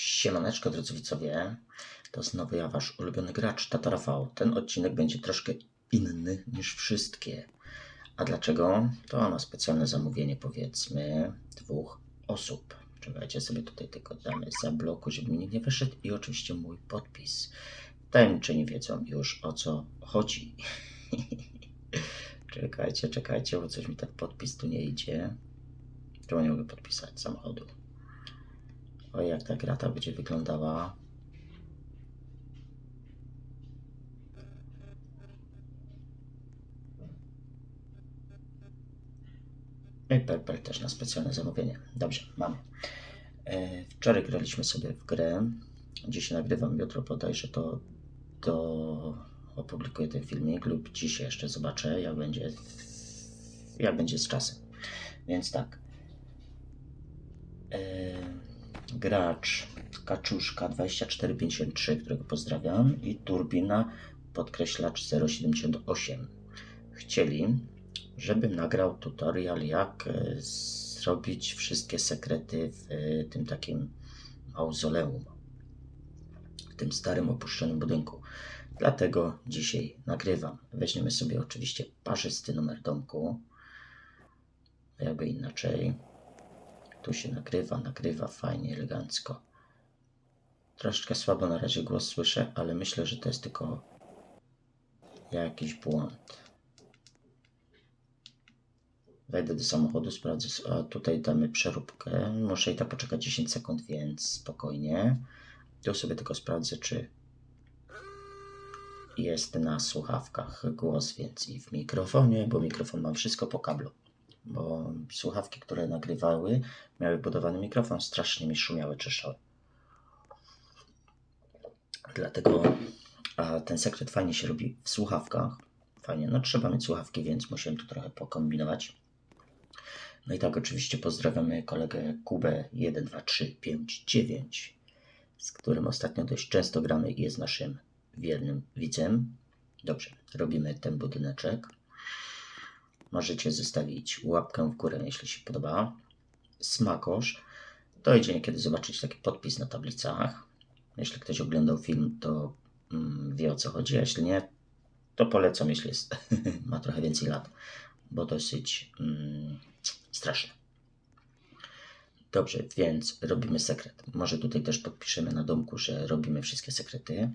Siemaneczko drodzy widzowie, to znowu ja wasz ulubiony gracz Tata Rafał. Ten odcinek będzie troszkę inny niż wszystkie. A dlaczego? To na specjalne zamówienie powiedzmy dwóch osób. Czekajcie sobie tutaj tylko damy za bloku, żeby mi nikt nie wyszedł i oczywiście mój podpis. Tajemniczy wiedzą już o co chodzi. czekajcie, czekajcie, bo coś mi ten podpis tu nie idzie. Czemu nie mogę podpisać samochodu? O, jak ta grata będzie wyglądała. I Purple też na specjalne zamówienie. Dobrze, mamy. E, wczoraj graliśmy sobie w grę. Dzisiaj nagrywam, jutro bodajże to, to opublikuję ten filmik lub dzisiaj jeszcze zobaczę, jak będzie, jak będzie z czasem. Więc tak. E, gracz Kaczuszka 2453, którego pozdrawiam, i Turbina podkreślacz 078 chcieli, żebym nagrał tutorial, jak e, zrobić wszystkie sekrety w e, tym takim mauzoleum, w tym starym opuszczonym budynku. Dlatego dzisiaj nagrywam. Weźmiemy sobie oczywiście parzysty numer domku, jakby inaczej. Tu się nagrywa, nagrywa fajnie, elegancko. Troszeczkę słabo na razie głos słyszę, ale myślę, że to jest tylko jakiś błąd. Wejdę do samochodu, sprawdzę. A tutaj damy przeróbkę. Muszę i tak poczekać 10 sekund, więc spokojnie. Tu sobie tylko sprawdzę, czy jest na słuchawkach głos, więc i w mikrofonie, bo mikrofon mam wszystko po kablu bo słuchawki, które nagrywały, miały budowany mikrofon, strasznie mi szumiały, czyszczały. Dlatego ten sekret fajnie się robi w słuchawkach. Fajnie, no trzeba mieć słuchawki, więc musiałem tu trochę pokombinować. No i tak oczywiście pozdrawiamy kolegę Kubę 12359, z którym ostatnio dość często gramy i jest naszym wiernym widzem. Dobrze, robimy ten budyneczek. Możecie zostawić łapkę w górę, jeśli się podoba. Smakosz. Dojdzie niekiedy zobaczyć taki podpis na tablicach. Jeśli ktoś oglądał film, to mm, wie o co chodzi, a jeśli nie, to polecam, jeśli jest, ma trochę więcej lat, bo dosyć mm, straszne. Dobrze, więc robimy sekret. Może tutaj też podpiszemy na domku, że robimy wszystkie sekrety.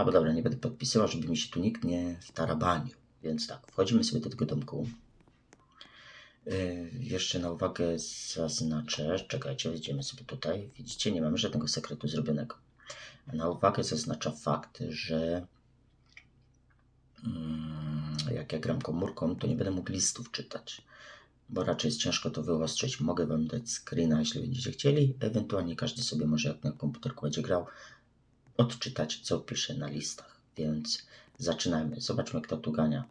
Albo dobra, nie będę podpisywał, żeby mi się tu nikt nie wtarabanił. Więc tak, wchodzimy sobie do tego domku. Yy, jeszcze na uwagę zaznaczę, czekajcie, wejdziemy sobie tutaj. Widzicie, nie mamy żadnego sekretu zrobionego. Na uwagę zaznacza fakt, że yy, jak ja gram komórką, to nie będę mógł listów czytać, bo raczej jest ciężko to wyostrzyć. Mogę Wam dać screena, jeśli będziecie chcieli. Ewentualnie każdy sobie może, jak na komputerku będzie grał, odczytać, co pisze na listach. Więc zaczynajmy. Zobaczmy, kto tu gania.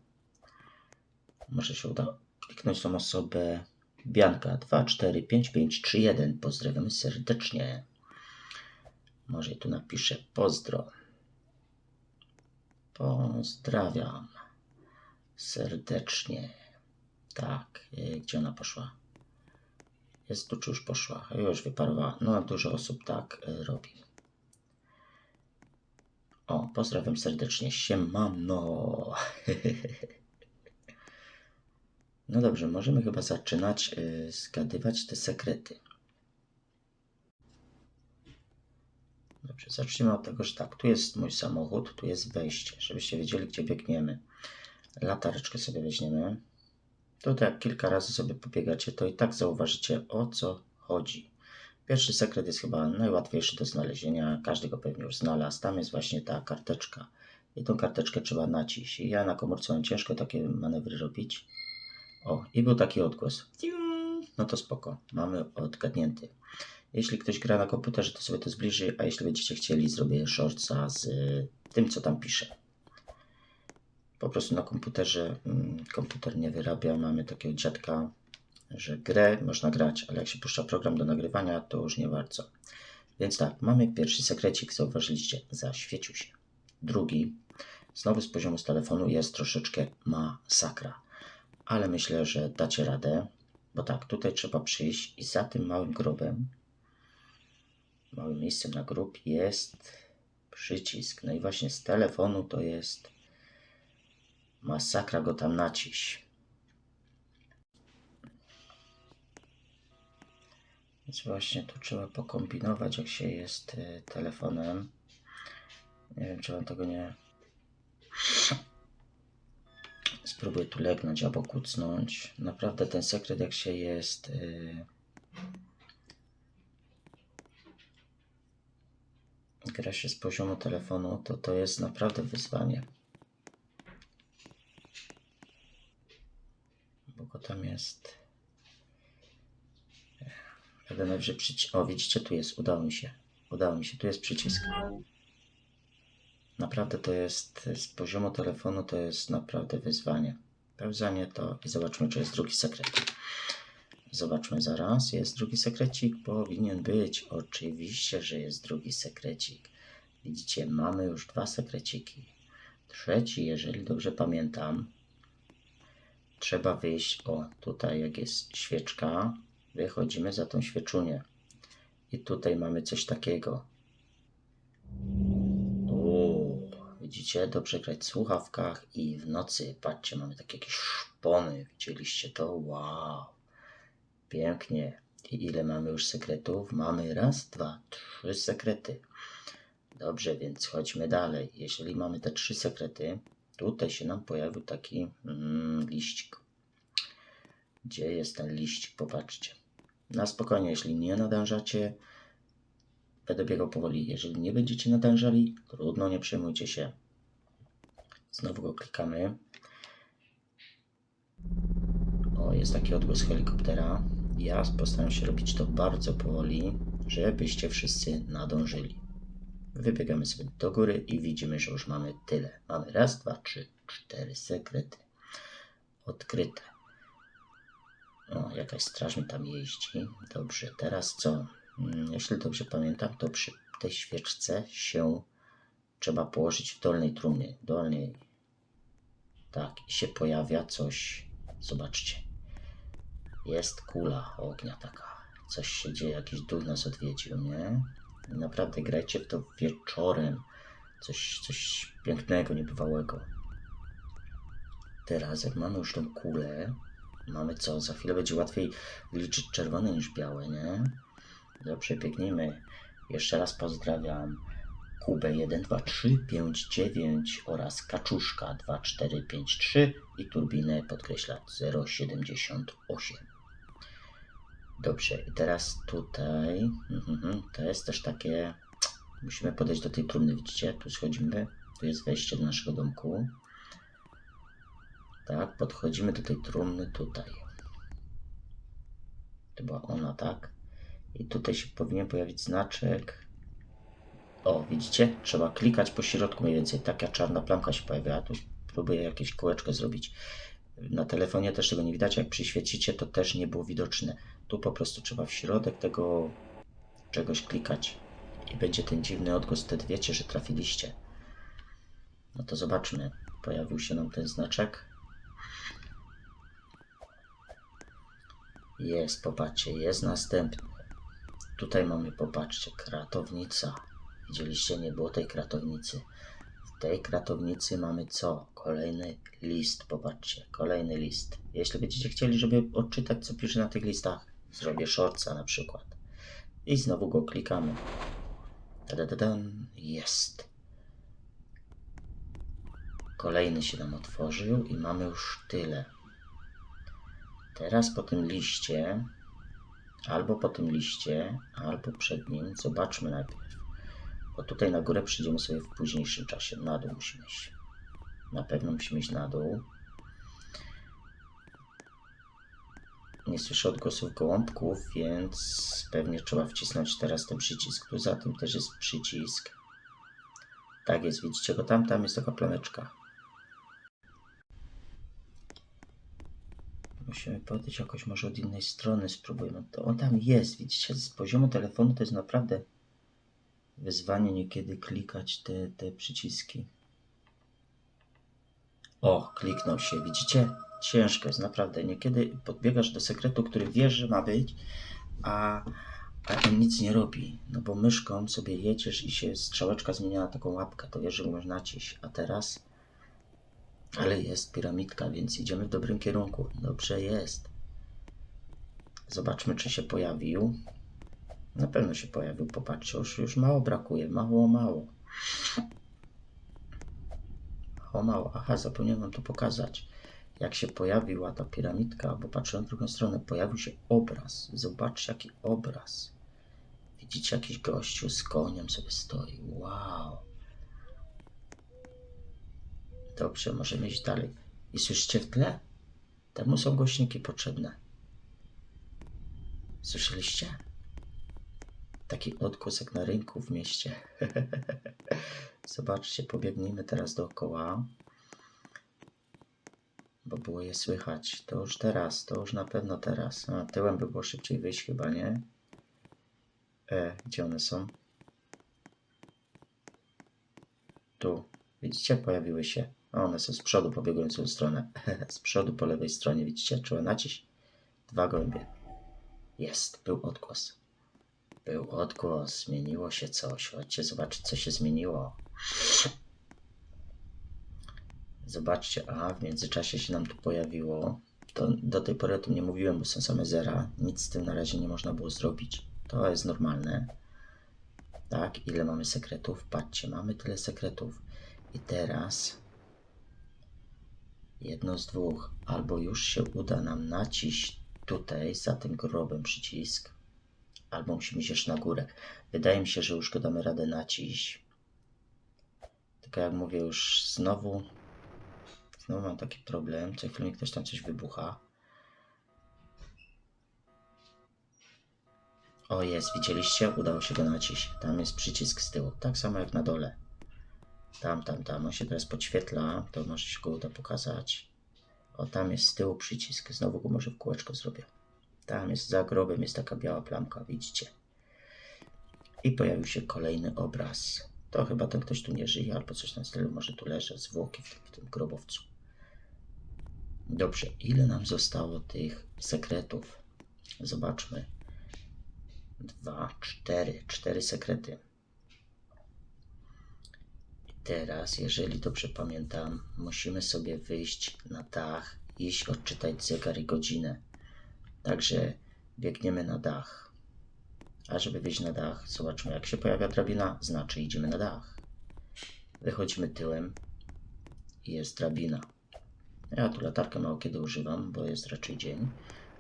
Może się uda kliknąć tą osobę. Bianka 2, 4, 5, 5, 3, 1. Pozdrawiamy serdecznie. Może tu napiszę pozdro. Pozdrawiam serdecznie. Tak, y, gdzie ona poszła? Jest tu, czy już poszła? Już wyparowała. No, dużo osób tak y, robi. O, pozdrawiam serdecznie. Siemano. No dobrze, możemy chyba zaczynać yy, zgadywać te sekrety. Dobrze, zacznijmy od tego, że tak, tu jest mój samochód, tu jest wejście, żebyście wiedzieli, gdzie biegniemy. Latareczkę sobie weźmiemy. Tutaj jak kilka razy sobie pobiegacie, to i tak zauważycie, o co chodzi. Pierwszy sekret jest chyba najłatwiejszy do znalezienia, każdy go pewnie już znalazł. Tam jest właśnie ta karteczka i tą karteczkę trzeba naciść. Ja na komórce mam ciężko takie manewry robić. O, i był taki odgłos. No to spoko, mamy odgadnięty. Jeśli ktoś gra na komputerze, to sobie to zbliży, a jeśli będziecie chcieli, zrobię shortsa z tym, co tam piszę. Po prostu na komputerze mm, komputer nie wyrabia. Mamy takiego dziadka, że grę można grać, ale jak się puszcza program do nagrywania, to już nie bardzo. Więc tak, mamy pierwszy sekrecik, zauważyliście, zaświecił się. Drugi, znowu z poziomu z telefonu jest troszeczkę masakra, ale myślę, że dacie radę, Bo tak, tutaj trzeba przyjść i za tym małym grobem, małym miejscem na grób jest przycisk. No i właśnie z telefonu to jest masakra go tam naciś. Więc właśnie tu trzeba pokombinować, jak się jest y, telefonem. Nie wiem, czy wam tego nie. Spróbuję tu legnąć albo kucnąć. Naprawdę ten sekret, jak się jest. y, Gra się z poziomu telefonu, to to jest naprawdę wyzwanie. Bo go tam jest. Będę najwyżej przycisk. O, widzicie, tu jest. Udało mi się. Udało mi się. Tu jest przycisk. Naprawdę to jest. Z poziomu telefonu to jest naprawdę wyzwanie. Pełzanie to. I zobaczmy, czy jest drugi sekret. Zobaczmy zaraz. Jest drugi sekrecik. Powinien być. Oczywiście, że jest drugi sekrecik. Widzicie, mamy już dwa sekreciki. Trzeci, jeżeli dobrze pamiętam, trzeba wyjść. O, tutaj jak jest świeczka, wychodzimy za tą świeczunię. I tutaj mamy coś takiego. O, widzicie, dobrze grać w słuchawkach i w nocy. Patrzcie, mamy takie jakieś szpony. Widzieliście to? Wow. Pięknie. I ile mamy już sekretów? Mamy raz, dwa, trzy sekrety. Dobrze, więc chodźmy dalej. Jeżeli mamy te trzy sekrety, tutaj się nam pojawił taki mm, liścik. Gdzie jest ten liścik? Popatrzcie. Na spokojnie, jeśli nie nadążacie, będę biegał powoli. Jeżeli nie będziecie nadążali, trudno, nie przejmujcie się. Znowu go klikamy. O, jest taki odgłos helikoptera. Ja postaram się robić to bardzo powoli, żebyście wszyscy nadążyli. Wybiegamy sobie do góry i widzimy, że już mamy tyle. Mamy raz, dwa, trzy, cztery sekrety. Odkryte. O, jakaś straż mi tam jeździ. Dobrze, teraz co? Mm, Jeśli dobrze pamiętam, to przy tej świeczce się trzeba położyć w dolnej trumnie. Dolnej. Tak, i się pojawia coś. Zobaczcie. Jest kula ognia taka. Coś się dzieje, jakiś duch nas odwiedził, nie? Naprawdę grajcie w to wieczorem. Coś, coś pięknego, niebywałego. Teraz, jak mamy już tą kulę, mamy co? Za chwilę będzie łatwiej liczyć czerwone niż białe, nie? Dobrze, biegnijmy. Jeszcze raz pozdrawiam Kubę 12359 oraz Kaczuszka 2453 i turbinę podkreślać 078. Dobrze, i teraz tutaj mhm, to jest też takie. Musimy podejść do tej trumny, widzicie? Tu schodzimy, tu jest wejście do naszego domku. Tak, podchodzimy do tej trumny tutaj. To była ona, tak? I tutaj się powinien pojawić znaczek. O, widzicie? Trzeba klikać po środku mniej więcej. Taka czarna plamka się pojawia. Ja tu próbuję jakieś kółeczko zrobić. Na telefonie też tego nie widać. Jak przyświecicie, to też nie było widoczne. Tu po prostu trzeba w środek tego czegoś klikać. I będzie ten dziwny odgłos. Wtedy wiecie, że trafiliście. No to zobaczmy. Pojawił się nam ten znaczek. Jest, popatrzcie, jest następny. Tutaj mamy, popatrzcie, kratownica. Widzieliście, nie było tej kratownicy. W tej kratownicy mamy co? Kolejny list, popatrzcie, kolejny list. Jeśli będziecie chcieli, żeby odczytać, co pisze na tych listach, zrobię shortsa na przykład. I znowu go klikamy. Tadadadan, jest. Kolejny się nam otworzył i mamy już tyle. Teraz po tym liście, albo po tym liście, albo przed nim, zobaczmy najpierw. Bo tutaj na górę przyjdziemy sobie w późniejszym czasie. Na dół musimy iść. Na pewno musimy iść na dół. Nie słyszę odgłosów gołąbków, więc pewnie trzeba wcisnąć teraz ten przycisk. Tu za tym też jest przycisk. Tak jest, widzicie go tam? Tam jest taka plameczka. Musimy podejść jakoś może od innej strony, spróbujmy. To on tam jest, widzicie, z poziomu telefonu to jest naprawdę wyzwanie niekiedy klikać te, te przyciski. O, kliknął się, widzicie? Ciężko jest, naprawdę. Niekiedy podbiegasz do sekretu, który wiesz, że ma być, a, a on nic nie robi. No bo myszką sobie jedziesz i się strzałeczka zmienia na taką łapkę, to wiesz, że możesz naciść. A teraz... Ale jest piramidka, więc idziemy w dobrym kierunku. Dobrze jest. Zobaczmy, czy się pojawił. Na pewno się pojawił. Popatrzcie, już, już mało brakuje. Mało, mało. Mało, mało. Aha, zapomniałem wam to pokazać. Jak się pojawiła ta piramidka, bo patrzę na drugą stronę, pojawił się obraz. Zobaczcie, jaki obraz. Widzicie, jakiś gościu z koniem sobie stoi. Wow. Dobrze, możemy iść dalej. I słyszycie w tle? Temu są głośniki potrzebne. Słyszeliście? Taki odgłos jak na rynku w mieście. Zobaczcie, pobiegnijmy teraz dookoła. Bo było je słychać. To już teraz, to już na pewno teraz. A tyłem by było szybciej wyjść chyba, nie? E, gdzie one są? Tu. Widzicie? Pojawiły się. One są z przodu, pobiegłem w tą stronę. z przodu po lewej stronie, widzicie? Trzeba naciść. Dwa gołębie. Jest, był odgłos. Był odgłos, zmieniło się coś. Chodźcie zobaczyć, co się zmieniło. Zobaczcie, a w międzyczasie się nam tu pojawiło. To do tej pory o tym nie mówiłem, bo są same zera. Nic z tym na razie nie można było zrobić. To jest normalne. Tak, ile mamy sekretów? Patrzcie, mamy tyle sekretów. I teraz jedno z dwóch. Albo już się uda nam naciść tutaj za tym grobem przycisk, albo musimy iść na górę. Wydaje mi się, że już go damy radę naciść. Tylko jak mówię, już znowu, znowu mam taki problem. Co chwilę ktoś tam coś wybucha. O jest, widzieliście? Udało się go naciść. Tam jest przycisk z tyłu. Tak samo jak na dole. Tam, tam, tam. On się teraz podświetla. To może się go uda pokazać. O, tam jest z tyłu przycisk. Znowu go może w kółeczko zrobię. Tam jest za grobem, jest taka biała plamka, widzicie? I pojawił się kolejny obraz. To chyba ten ktoś tu nie żyje, albo coś na stylu, może tu leży zwłoki w tym, w tym grobowcu. Dobrze, ile nam zostało tych sekretów? Zobaczmy. Dwa, cztery, cztery sekrety. Teraz, jeżeli dobrze pamiętam, musimy sobie wyjść na dach, iść odczytać zegar i godzinę. Także biegniemy na dach. A żeby wyjść na dach, zobaczmy jak się pojawia drabina, znaczy idziemy na dach. Wychodzimy tyłem i jest drabina. Ja tu latarkę mało kiedy używam, bo jest raczej dzień,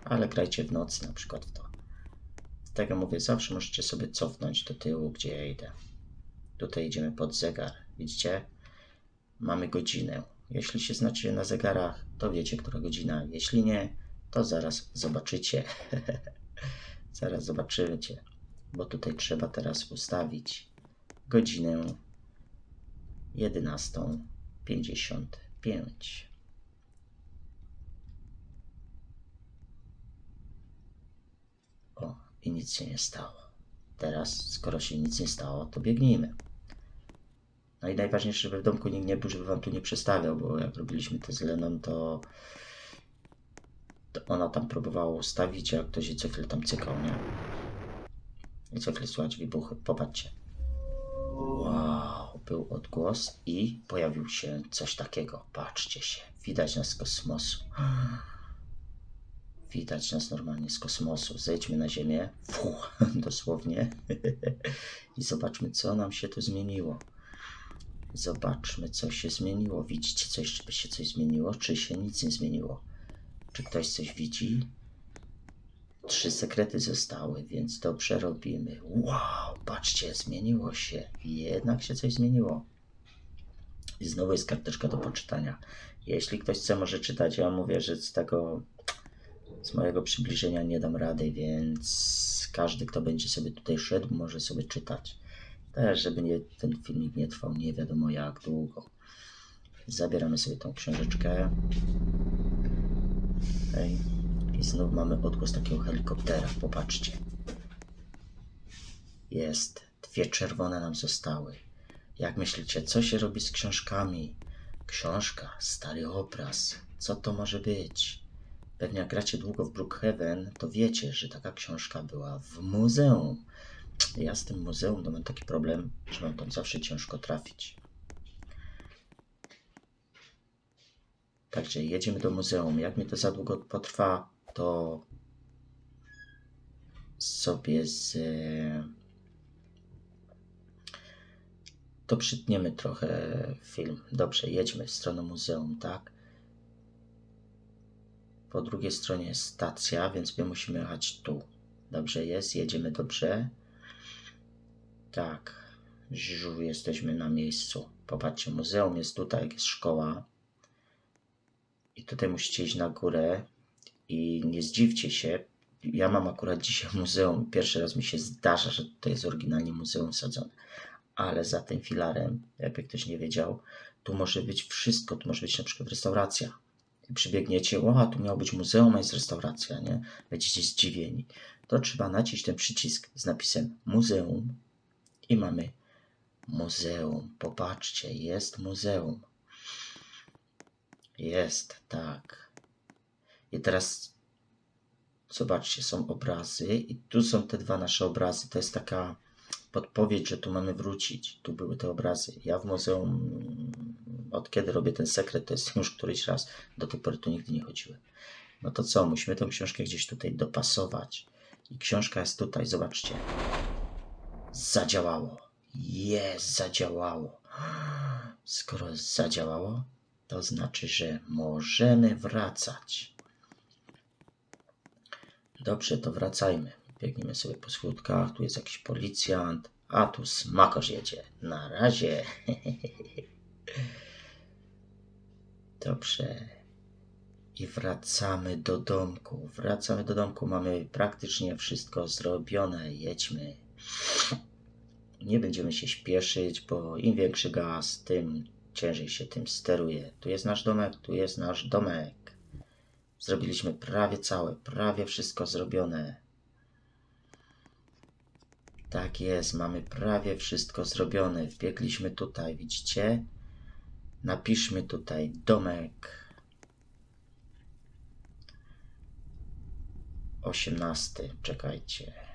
ale grajcie w nocy na przykład w to. Dlatego mówię, zawsze możecie sobie cofnąć do tyłu, gdzie ja idę. Tutaj idziemy pod zegar. Widzicie? Mamy godzinę. Jeśli się znacie na zegarach, to wiecie, która godzina. Jeśli nie, to zaraz zobaczycie. zaraz zobaczycie, bo tutaj trzeba teraz ustawić godzinę 11.55. O, i nic się nie stało. Teraz, skoro się nic nie stało, to biegnijmy. No i najważniejsze, żeby w domku nikt nie był, żeby wam tu nie przestawiał, bo jak robiliśmy to z Leną, to to ona tam próbowała ustawić, a ktoś jej co chwilę tam cykał, nie? I co chwilę słychać wybuchy. Popatrzcie. Wow, był odgłos i pojawił się coś takiego. Patrzcie się. Widać nas z kosmosu. Widać nas normalnie z kosmosu. Zejdźmy na Ziemię. Fuh, dosłownie. I zobaczmy, co nam się tu zmieniło. Zobaczmy, co się zmieniło. Widzicie coś, czy się coś zmieniło, czy się nic nie zmieniło. Czy ktoś coś widzi? Trzy sekrety zostały, więc to przerobimy. Wow, patrzcie, zmieniło się. Jednak się coś zmieniło. I znowu jest karteczka do poczytania. Jeśli ktoś chce, może czytać. Ja mówię, że z tego, z mojego przybliżenia nie dam rady, więc każdy, kto będzie sobie tutaj szedł, może sobie czytać. Też, żeby nie, ten filmik nie trwał nie wiadomo jak długo. Zabieramy sobie tą książeczkę. Ej. I znów mamy odgłos takiego helikoptera. Popatrzcie. Jest. Dwie czerwone nam zostały. Jak myślicie, co się robi z książkami, książka, stary obraz. Co to może być? Pewnie jak gracie długo w Brookhaven, to wiecie, że taka książka była w muzeum. Ja z tym muzeum to mam taki problem, że mam tam zawsze ciężko trafić. Także jedziemy do muzeum. Jak mi to za długo potrwa, to sobie z. To przytniemy trochę film. Dobrze, jedźmy w stronę muzeum, tak? Po drugiej stronie jest stacja, więc my musimy jechać tu. Dobrze jest, jedziemy dobrze. Tak, Żu, jesteśmy na miejscu. Popatrzcie, muzeum jest tutaj, jest szkoła. I tutaj musicie iść na górę. I nie zdziwcie się, ja mam akurat dzisiaj muzeum. Pierwszy raz mi się zdarza, że to jest oryginalnie muzeum sadzone. Ale za tym filarem, jakby ktoś nie wiedział, tu może być wszystko. Tu może być na przykład restauracja. I przybiegniecie, o, tu miało być muzeum, a jest restauracja, nie? Będziecie zdziwieni. To trzeba naciśnąć ten przycisk z napisem muzeum i mamy muzeum. Popatrzcie, jest muzeum. Jest, tak. I teraz zobaczcie, są obrazy i tu są te dwa nasze obrazy. To jest taka podpowiedź, że tu mamy wrócić. Tu były te obrazy. Ja w muzeum, od kiedy robię ten sekret, to jest już któryś raz. Do tej pory tu nigdy nie chodziłem. No to co, musimy tę książkę gdzieś tutaj dopasować. I książka jest tutaj, zobaczcie. Zadziałało. Jest, zadziałało. Skoro zadziałało, to znaczy, że możemy wracać. Dobrze, to wracajmy. Biegniemy sobie po schódkach, tu jest jakiś policjant, a tu smakosz jedzie. Na razie. Dobrze. I wracamy do domku. Wracamy do domku. Mamy praktycznie wszystko zrobione. Jedźmy. Nie będziemy się śpieszyć, bo im większy gaz, tym ciężej się tym steruje. Tu jest nasz domek, tu jest nasz domek. Zrobiliśmy prawie całe, prawie wszystko zrobione. Tak jest, mamy prawie wszystko zrobione. Wbiegliśmy tutaj, widzicie? Napiszmy tutaj domek. 18. Czekajcie.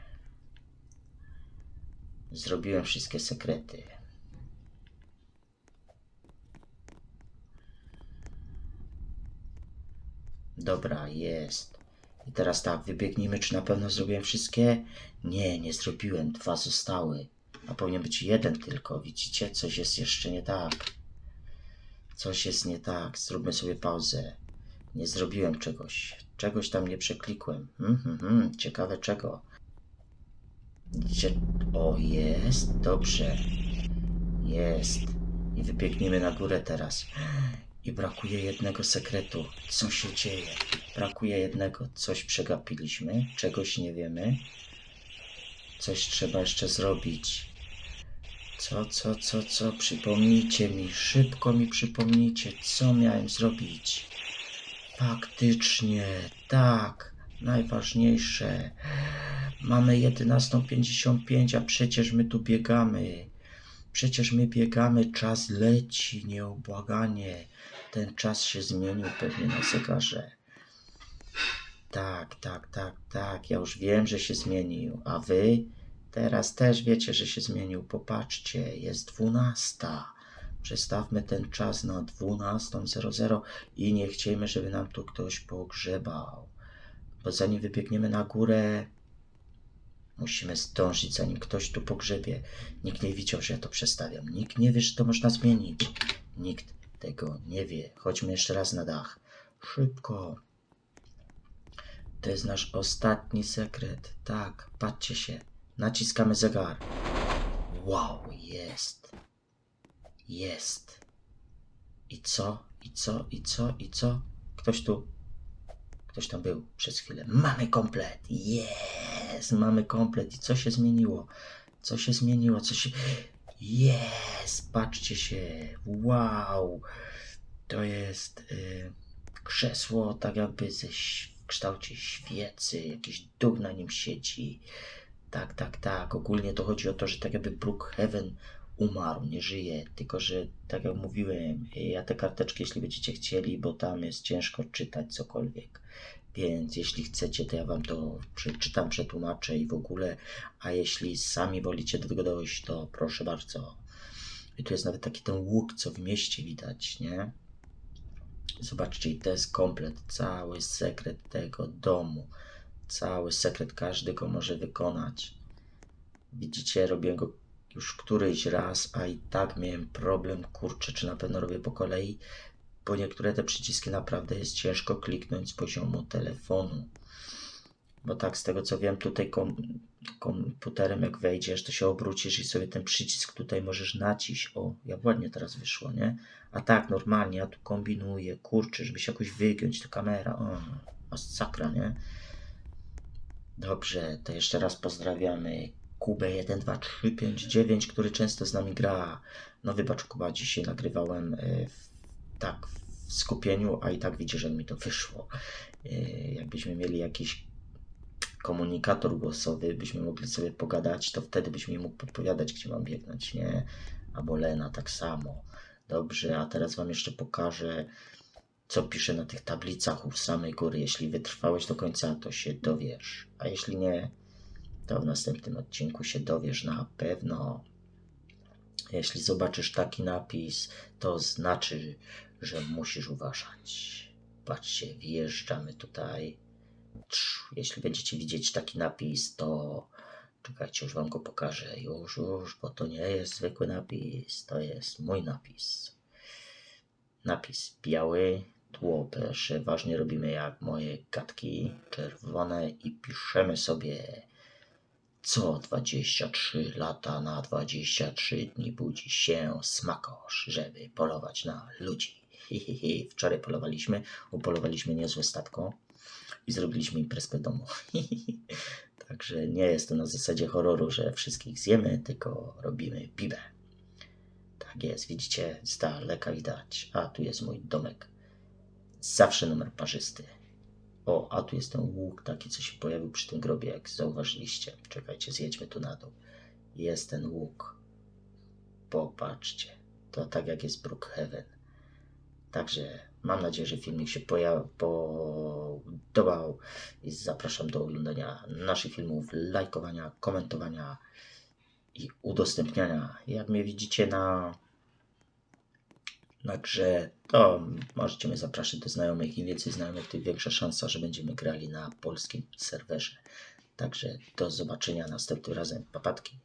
Zrobiłem wszystkie sekrety. Dobra, jest. I teraz tak, wybiegnijmy, czy na pewno zrobiłem wszystkie? Nie, nie zrobiłem. Dwa zostały. A powinien być jeden tylko. Widzicie? Coś jest jeszcze nie tak. Coś jest nie tak. Zróbmy sobie pauzę. Nie zrobiłem czegoś. Czegoś tam nie przeklikłem. Hmm, hmm, hmm. Ciekawe czego. Widzicie? O, jest. Dobrze. Jest. I wybiegnijmy na górę teraz. I brakuje jednego sekretu. Co się dzieje? Brakuje jednego. Coś przegapiliśmy, czegoś nie wiemy. Coś trzeba jeszcze zrobić. Co, co, co, co? Przypomnijcie mi, szybko mi przypomnijcie, co miałem zrobić. Faktycznie, tak, najważniejsze. Mamy 11.55, a przecież my tu biegamy. Przecież my biegamy, czas leci nieubłaganie. Ten czas się zmienił pewnie na zegarze. Tak, tak, tak, tak. Ja już wiem, że się zmienił. A wy teraz też wiecie, że się zmienił. Popatrzcie, jest dwunasta. Przestawmy ten czas na 12.00 i nie chciejmy, żeby nam tu ktoś pogrzebał. Bo zanim wybiegniemy na górę, musimy zdążyć, zanim ktoś tu pogrzebie. Nikt nie widział, że ja to przestawiam. Nikt nie wie, że to można zmienić. Nikt tego nie wie. Chodźmy jeszcze raz na dach. Szybko. To jest nasz ostatni sekret. Tak, patrzcie się. Naciskamy zegar. Wow, jest. Jest. I co? I co? I co? I co? Ktoś tu. Ktoś tam był przez chwilę. Mamy komplet. Jest. Mamy komplet. I co się zmieniło? Co się zmieniło? Co się. Jest. Patrzcie się. Wow. To jest y, krzesło tak jakby ze, w kształcie świecy. Jakiś duch na nim siedzi. Tak, tak, tak. Ogólnie to chodzi o to, że tak jakby Brookhaven umarł, nie żyje. Tylko, że tak jak mówiłem, ja te karteczki, jeśli będziecie chcieli, bo tam jest ciężko czytać cokolwiek. Więc jeśli chcecie, to ja wam to przeczytam, przetłumaczę i w ogóle. A jeśli sami wolicie do tego dojść, to proszę bardzo. I tu jest nawet taki ten łuk, co w mieście widać, nie? Zobaczcie, i to jest komplet, cały sekret tego domu. Cały sekret, każdy go może wykonać. Widzicie, robię go już któryś raz, a i tak miałem problem, kurczę, czy na pewno robię po kolei, bo niektóre te przyciski naprawdę jest ciężko kliknąć z poziomu telefonu. Bo tak, z tego co wiem, tutaj kom komputerem jak wejdziesz, to się obrócisz i sobie ten przycisk tutaj możesz naciść. O, jak ładnie teraz wyszło, nie? A tak, normalnie, ja tu kombinuję, kurczę, żeby się jakoś wygiąć ta kamera. O, masakra, nie? Dobrze, to jeszcze raz pozdrawiamy Kubę 12359, który często z nami gra. No wybacz Kuba, dzisiaj nagrywałem y, w, tak w skupieniu, a i tak widzisz, że mi to wyszło. Y, jakbyśmy mieli jakiś komunikator głosowy, byśmy mogli sobie pogadać, to wtedy byś mi mógł podpowiadać, gdzie mam biegnąć, nie? Albo Lena tak samo. Dobrze, a teraz Wam jeszcze pokażę, co pisze na tych tablicach u samej góry. Jeśli wytrwałeś do końca, to się dowiesz. A jeśli nie, to w następnym odcinku się dowiesz na pewno. Jeśli zobaczysz taki napis, to znaczy, że musisz uważać. Patrzcie, wjeżdżamy tutaj. Jeśli będziecie widzieć taki napis, to czekajcie, już wam go pokażę. Już, już, bo to nie jest zwykły napis, to jest mój napis. Napis biały, tło przeważnie robimy jak moje gadki, czerwone i piszemy sobie co 23 lata na 23 dni budzi się smakosz, żeby polować na ludzi. Wczoraj polowaliśmy, upolowaliśmy niezłe statko i zrobiliśmy imprezkę domu. Także nie jest to na zasadzie horroru, że wszystkich zjemy, tylko robimy bibę. Tak jest, widzicie, z daleka widać. A tu jest mój domek. Zawsze numer parzysty. O, a tu jest ten łuk taki, co się pojawił przy tym grobie, jak zauważyliście. Czekajcie, zjedźmy tu na dół. Jest ten łuk. Popatrzcie. To tak jak jest Brookhaven. Także mam nadzieję, że filmik się podobał i zapraszam do oglądania naszych filmów, lajkowania, komentowania i udostępniania. Jak mnie widzicie na grze, to możecie mnie zapraszać do znajomych. Im więcej znajomych, tym większa szansa, że będziemy grali na polskim serwerze. Także do zobaczenia następnym razem. Papatki.